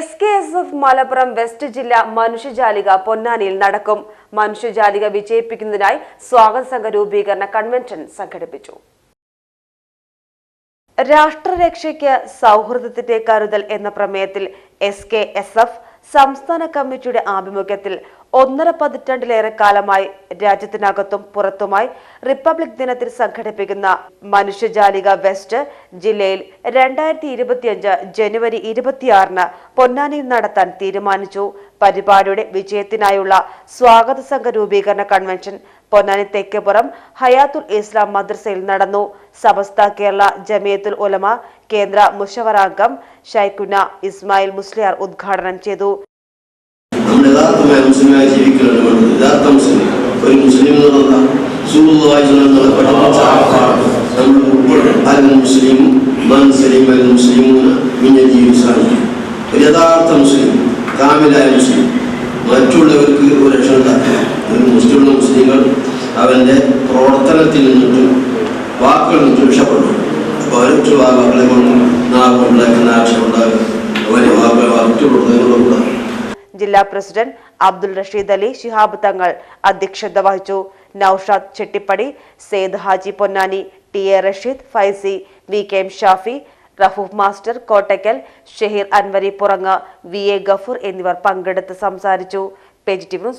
S K S F Malappuram west ജില്ല മനുഷ്യജാലിക പൊന്നാനിയിൽ നടക്കും. മനുഷ്യജാലിക വിജയിപ്പിക്കുന്നതിനായി സ്വാഗത സംഘ രൂപീകരണ കൺവെൻഷൻ സംഘടിപ്പിച്ചു. രാഷ്ട്രരക്ഷയ്ക്ക് സൗഹൃദത്തിന്റെ കരുതൽ എന്ന പ്രമേയത്തിൽ എസ് കെ എസ് എഫ് സംസ്ഥാന കമ്മിറ്റിയുടെ ആഭിമുഖ്യത്തിൽ ഒന്നര പതിറ്റാണ്ടിലേറെ കാലമായി രാജ്യത്തിനകത്തും പുറത്തുമായി റിപ്പബ്ലിക് ദിനത്തിൽ സംഘടിപ്പിക്കുന്ന മനുഷ്യജാലിക വെസ്റ്റ് ജില്ലയിൽ രണ്ടായിരത്തി ഇരുപത്തിയഞ്ച് ജനുവരി ഇരുപത്തിയാറിന് പൊന്നാനിയിൽ നടത്താൻ തീരുമാനിച്ചു. പരിപാടിയുടെ വിജയത്തിനായുള്ള സ്വാഗത സംഘ രൂപീകരണ കൺവെൻഷൻ പൊന്നാനി തെക്കേപ്പുറം ഹയാത്തുൽ ഇസ്ലാം മദ്രസയിൽ നടന്നു. സമസ്ത കേരള ജമിയത്തുൽ ഉലമ കേന്ദ്ര മുഷവറാംഗം ഷൈഖുന ഇസ്മായിൽ മുസ്ലിയാർ ഉദ്ഘാടനം ചെയ്തു. ഒരു മുസ്ലിം ഒരു യഥാർത്ഥ മുസ്ലിം കാമിലായ മുസ്ലിം മറ്റുള്ളവർക്ക് ഒരു രക്ഷ ഉണ്ടാക്കുക മുസ്ലിമുള്ള മുസ്ലിങ്ങൾ അവന്റെ പ്രവർത്തനത്തിൽ നിന്നിട്ടും വാക്കുകളിൽ നിന്നും രക്ഷപ്പെടും. അപ്പോൾ അവരൊറ്റ വാക്കുകളെ കൊണ്ട് നാവുണ്ടാക്കുന്ന ആക്ഷേപം ഉണ്ടാകുക. അവരെ വാക്കുകൾ ജില്ലാ പ്രസിഡന്റ് അബ്ദുൾ റഷീദ് അലി ശിഹാബ് തങ്ങൾ അധ്യക്ഷത വഹിച്ചു. Naushad Chettippadi Saeed Haji Ponnani T A Rasheed Faizi V K M Shafi Rafoof master Kottakkal Shaheer Anwari Puranga V A Gafoor എന്നിവർ പങ്കെടുത്ത് സംസാരിച്ചു.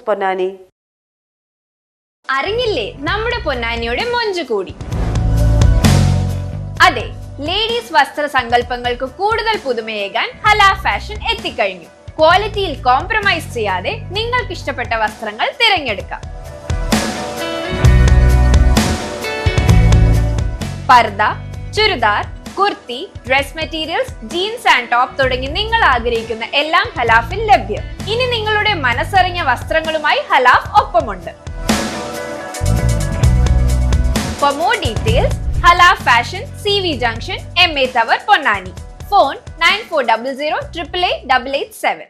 പൊന്നാനി. അറിഞ്ഞില്ലേ നമ്മുടെ പൊന്നാനിയുടെ മൊഞ്ചു കൂടി? അതെ ലേഡീസ് വസ്ത്ര സങ്കല്പങ്ങൾക്ക് കൂടുതൽ പുതുമയേകാൻ ഹല ഫാഷൻ എത്തിക്കഴിഞ്ഞു. ക്വാളിറ്റിയിൽ കോംപ്രമൈസ് ചെയ്യാതെ നിങ്ങൾക്ക് ഇഷ്ടപ്പെട്ട വസ്ത്രങ്ങൾ തിരഞ്ഞെടുക്കാം. പർദ churidar kurti dress materials jeans and top തുടങ്ങി നിങ്ങൾ ആഗ്രഹിക്കുന്ന എല്ലാം ഹലാഫിൽ ലഭ്യം ഇനി നിങ്ങളുടെ മനസ്സറിഞ്ഞ വസ്ത്രങ്ങളുമായി ഹലാഫ് ഒപ്പമുണ്ട് For more details, Hala Fashion, CV Junction, MA Tower, Ponnani. Phone 9400 888 887.